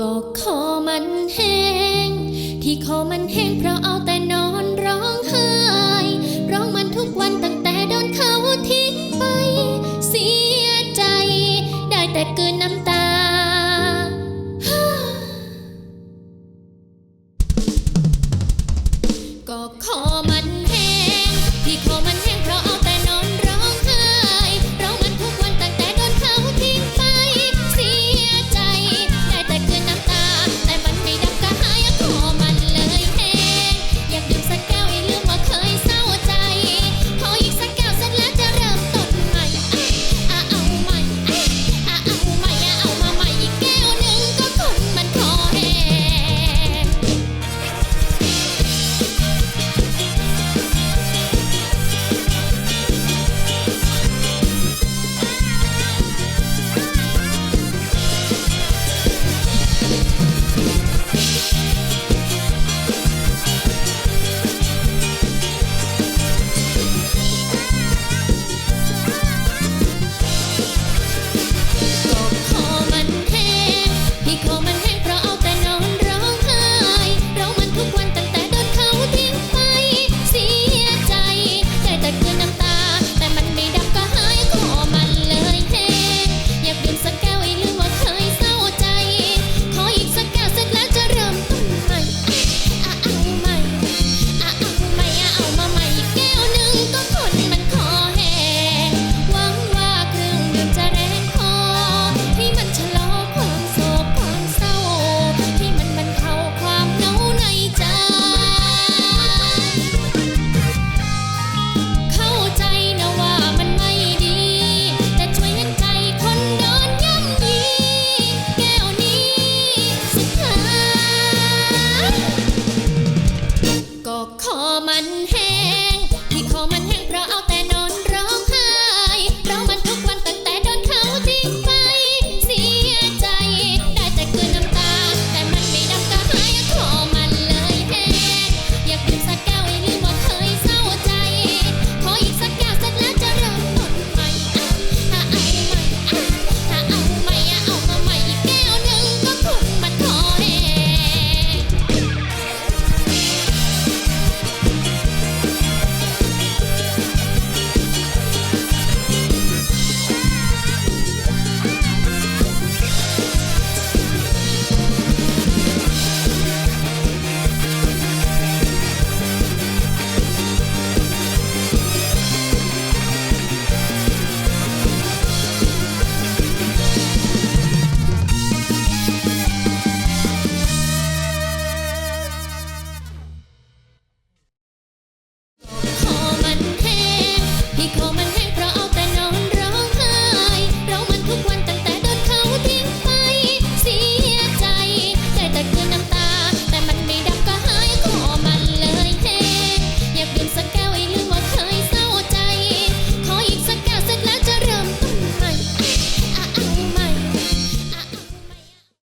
ก็คอมันแห้ง ที่คอมันแห้งเพราะเอาแต่นอนร้องไห้ ร้องมันทุกวันตั้งแต่โดนเขาทิ้งไป เสียใจ ได้แต่เกินน้ำตา ก็ขอ